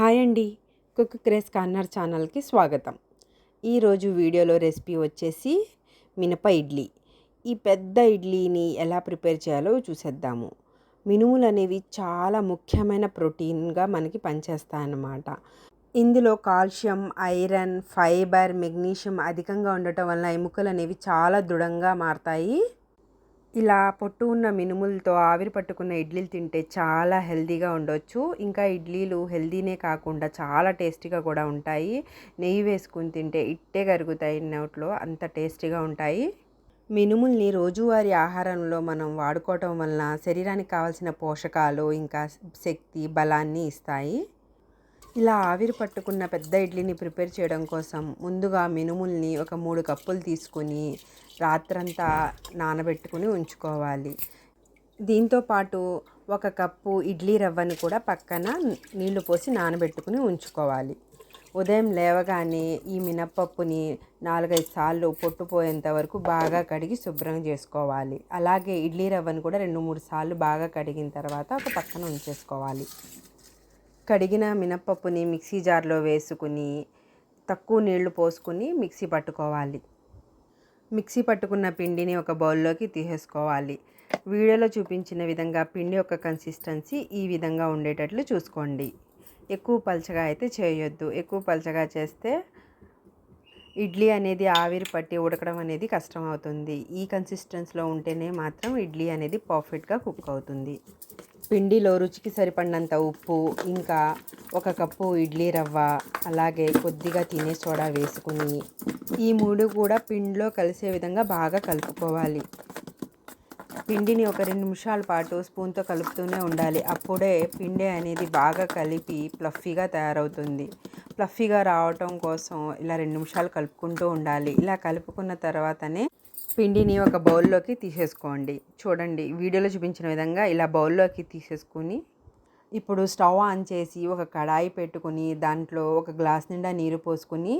Hi అండి. Cook craze corner ఛానల్కి స్వాగతం. ఈరోజు వీడియోలో రెసిపీ వచ్చేసి మినప ఇడ్లీ. ఈ పెద్ద ఇడ్లీని ఎలా ప్రిపేర్ చేయాలో చూసేద్దాము. మినుములు అనేవి చాలా ముఖ్యమైన ప్రోటీన్గా మనకి పనిచేస్తాయన్నమాట. ఇందులో కాల్షియం ఐరన్ ఫైబర్ మెగ్నీషియం అధికంగా ఉండటం వల్ల ఎముకలు అనేవి చాలా దృఢంగా మారతాయి. ఇలా పొట్టు ఉన్న మినుములతో ఆవిరి పట్టుకున్న ఇడ్లీలు తింటే చాలా హెల్తీగా ఉండొచ్చు. ఇంకా ఇడ్లీలు హెల్తీనే కాకుండా చాలా టేస్టీగా కూడా ఉంటాయి. నెయ్యి వేసుకుని తింటే ఇట్టే కరుగుతాయి నోట్లో అంత టేస్టీగా ఉంటాయి. మినుముల్ని రోజువారీ ఆహారంలో మనం వాడుకోవటం వలన శరీరానికి కావాల్సిన పోషకాలు ఇంకా శక్తి బలాన్ని ఇస్తాయి. ఇలా ఆవిరి పట్టుకున్న పెద్ద ఇడ్లీని ప్రిపేర్ చేయడం కోసం ముందుగా మినుముల్ని ఒక మూడు కప్పులు తీసుకొని రాత్రంతా నానబెట్టుకుని ఉంచుకోవాలి. దీంతో పాటు ఒక కప్పు ఇడ్లీ రవ్వను కూడా పక్కన నీళ్ళు పోసి నానబెట్టుకుని ఉంచుకోవాలి. ఉదయం లేవగానే ఈ మినప్పప్పుని నాలుగైదు సార్లు పొట్టుపోయేంత వరకు బాగా కడిగి శుభ్రం చేసుకోవాలి. అలాగే ఇడ్లీ రవ్వను కూడా రెండు మూడు సార్లు బాగా కడిగిన తర్వాత ఒక పక్కన ఉంచేసుకోవాలి. కడిగిన మినప్పప్పుని మిక్సీ జార్లో వేసుకుని తక్కువ నీళ్ళు పోసుకుని మిక్సీ పట్టుకోవాలి. మిక్సీ పట్టుకున్న పిండిని ఒక బౌల్లోకి తీసేసుకోవాలి. వీడియోలో చూపించిన విధంగా పిండి యొక్క కన్సిస్టెన్సీ ఈ విధంగా ఉండేటట్లు చూసుకోండి. ఎక్కువ పలచగా అయితే చేయొద్దు. ఎక్కువ పలచగా చేస్తే ఇడ్లీ అనేది ఆవిరి పట్టి ఉడకడం అనేది కష్టం అవుతుంది ఈ కన్సిస్టెన్స్లో ఉంటేనే మాత్రం ఇడ్లీ అనేది పర్ఫెక్ట్గా కుక్ అవుతుంది. పిండిలో రుచికి సరిపడినంత ఉప్పు ఇంకా ఒక కప్పు ఇడ్లీ రవ్వ అలాగే కొద్దిగా తినే సోడా వేసుకుని ఈ మూడు కూడా పిండిలో కలిసే విధంగా బాగా కలుపుకోవాలి. పిండిని ఒక రెండు నిమిషాల పాటు స్పూన్తో కలుపుతూనే ఉండాలి. అప్పుడే పిండి అనేది బాగా కలిపి ప్లఫీగా తయారవుతుంది. ప్లఫీగా రావటం కోసం ఇలా రెండు నిమిషాలు కలుపుకుంటూ ఉండాలి. ఇలా కలుపుకున్న తర్వాతనే పిండిని ఒక బౌల్లోకి తీసేసుకోండి. చూడండి వీడియోలో చూపించిన విధంగా ఇలా బౌల్లోకి తీసేసుకుని ఇప్పుడు స్టవ్ ఆన్ చేసి ఒక కడాయి పెట్టుకుని దాంట్లో ఒక గ్లాస్ నిండా నీరు పోసుకుని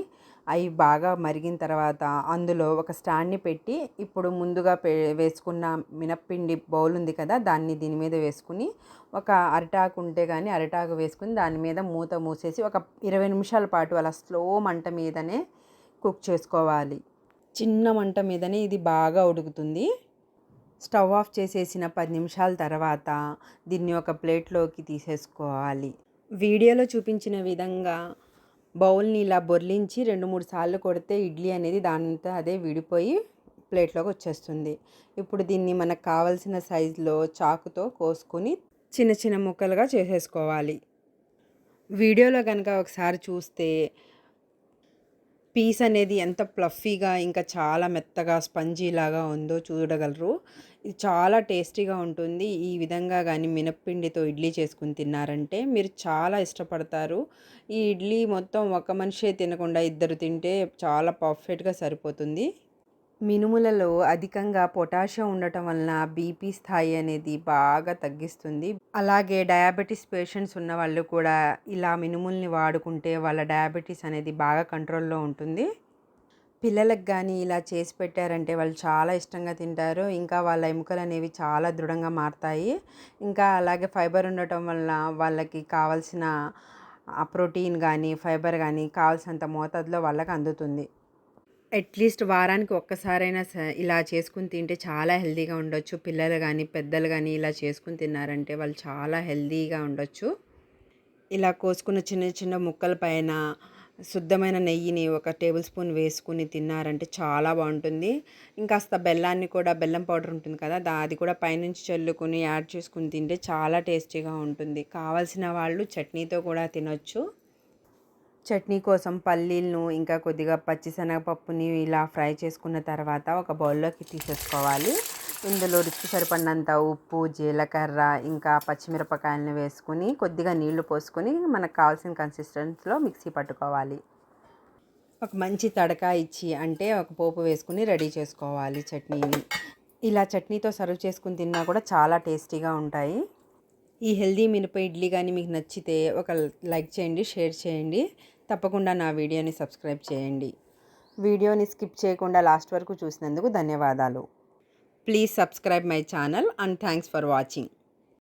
అవి బాగా మరిగిన తర్వాత అందులో ఒక స్టాండ్ని పెట్టి ఇప్పుడు ముందుగా పే వేసుకున్న మినప్పిండి బౌల్ ఉంది కదా దాన్ని దీని మీద వేసుకుని ఒక అరిటాకు ఉంటే కానీ అరిటాకు వేసుకుని దాని మీద మూత మూసేసి ఒక ఇరవై నిమిషాల పాటు అలా స్లో మంట మీదనే కుక్ చేసుకోవాలి. చిన్న మంట మీదనే ఇది బాగా ఉడుకుతుంది. స్టవ్ ఆఫ్ చేసేసిన పది నిమిషాల తర్వాత దీన్ని ఒక ప్లేట్లోకి తీసేసుకోవాలి. వీడియోలో చూపించిన విధంగా బౌల్ని ఇలా బొర్లించి రెండు మూడు సార్లు కొడితే ఇడ్లీ అనేది దానితో అదే విడిపోయి ప్లేట్లోకి వచ్చేస్తుంది. ఇప్పుడు దీన్ని మనకు కావలసిన సైజులో చాకుతో కోసుకొని చిన్న చిన్న ముక్కలుగా చేసేసుకోవాలి. వీడియోలో కనుక ఒకసారి చూస్తే పీస్ అనేది ఎంత ప్లఫీగా ఇంకా చాలా మెత్తగా స్పంజీ లాగా ఉందో చూడగలరు. ఇది చాలా టేస్టీగా ఉంటుంది. ఈ విధంగా కానీ మినప్పిండితో ఇడ్లీ చేసుకుని తిన్నారంటే మీరు చాలా ఇష్టపడతారు. ఈ ఇడ్లీ మొత్తం ఒక మనిషే తినకుండా ఇద్దరు తింటే చాలా పర్ఫెక్ట్గా సరిపోతుంది. మినుములలో అధికంగా పొటాషియం ఉండటం వలన బీపీ స్థాయి అనేది బాగా తగ్గిస్తుంది. అలాగే డయాబెటీస్ పేషెంట్స్ ఉన్న వాళ్ళు కూడా ఇలా మినుముల్ని వాడుకుంటే వాళ్ళ డయాబెటీస్ అనేది బాగా కంట్రోల్లో ఉంటుంది. పిల్లలకు కానీ ఇలా చేసి పెట్టారంటే వాళ్ళు చాలా ఇష్టంగా తింటారు. ఇంకా వాళ్ళ ఎముకలు అనేవి చాలా దృఢంగా మారుతాయి. ఇంకా అలాగే ఫైబర్ ఉండటం వల్ల వాళ్ళకి కావాల్సిన ప్రోటీన్ కానీ ఫైబర్ కానీ కావాల్సినంత మోతాదులో వాళ్ళకి అందుతుంది. అట్లీస్ట్ వారానికి ఒక్కసారైనా ఇలా చేసుకుని తింటే చాలా హెల్తీగా ఉండొచ్చు. పిల్లలు కానీ పెద్దలు కానీ ఇలా చేసుకుని తిన్నారంటే వాళ్ళు చాలా హెల్తీగా ఉండొచ్చు. ఇలా కోసుకున్న చిన్న చిన్న ముక్కల పైన శుద్ధమైన నెయ్యిని ఒక టేబుల్ స్పూన్ వేసుకుని తిన్నారంటే చాలా బాగుంటుంది. ఇంకాస్త బెల్లాన్ని కూడా బెల్లం పౌడర్ ఉంటుంది కదా దా అది కూడా పైనుంచి చల్లుకుని యాడ్ చేసుకుని తింటే చాలా టేస్టీగా ఉంటుంది. కావాల్సిన వాళ్ళు చట్నీతో కూడా తినొచ్చు. చట్నీ కోసం పల్లీలను ఇంకా కొద్దిగా పచ్చిశనగపప్పుని ఇలా ఫ్రై చేసుకున్న తర్వాత ఒక బౌల్లోకి తీసేసుకోవాలి. ఇందులో రుచి సరిపడినంత ఉప్పు జీలకర్ర ఇంకా పచ్చిమిరపకాయలను వేసుకుని కొద్దిగా నీళ్ళు పోసుకొని మనకు కావాల్సిన కన్సిస్టెన్సీలో మిక్సీ పట్టుకోవాలి. ఒక మంచి తడకా ఇచ్చి అంటే ఒక పోపు వేసుకుని రెడీ చేసుకోవాలి చట్నీని. ఇలా చట్నీతో సర్వ్ చేసుకుని తిన్నా కూడా చాలా టేస్టీగా ఉంటాయి. ఈ హెల్దీ మినప ఇడ్లీ కానీ మీకు నచ్చితే ఒక లైక్ చేయండి షేర్ చేయండి. తప్పకుండా నా వీడియోని సబ్స్క్రైబ్ చేయండి. వీడియోని స్కిప్ చేయకుండా లాస్ట్ వరకు చూసినందుకు ధన్యవాదాలు. Please subscribe my channel and thanks for watching.